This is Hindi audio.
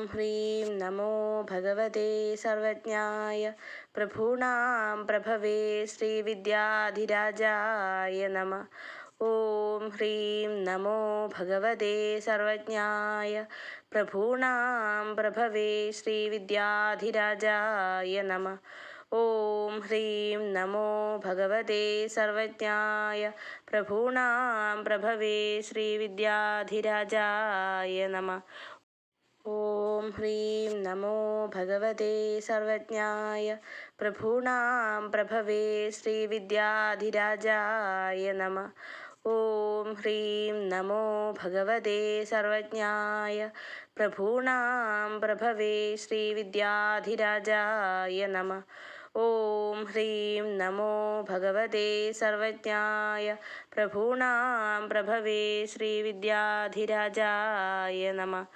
ॐ ह्रीं नमो भगवते सर्वज्ञाय प्रभूणां प्रभवे श्रीविद्याधिराजाय नमः। ॐ ह्रीं नमो भगवते सर्वज्ञाय प्रभूणां प्रभवे श्रीविद्याधिराजाय नमः। ॐ ह्रीं नमो भगवते सर्वज्ञाय प्रभूणां प्रभवे श्रीविद्याधिराजाय नमः। ॐ ह्रीं नमो भगवते सर्वज्ञाय प्रभूणां प्रभवे श्रीविद्याधिराजाय नमः। ॐ ह्रीं नमो भगवते सर्वज्ञाय प्रभूणां प्रभवे श्रीविद्याधिराजाय नमः। ॐ ह्रीं नमो भगवते सर्वज्ञाय प्रभूणां प्रभवे श्रीविद्याधिराजाय नमः।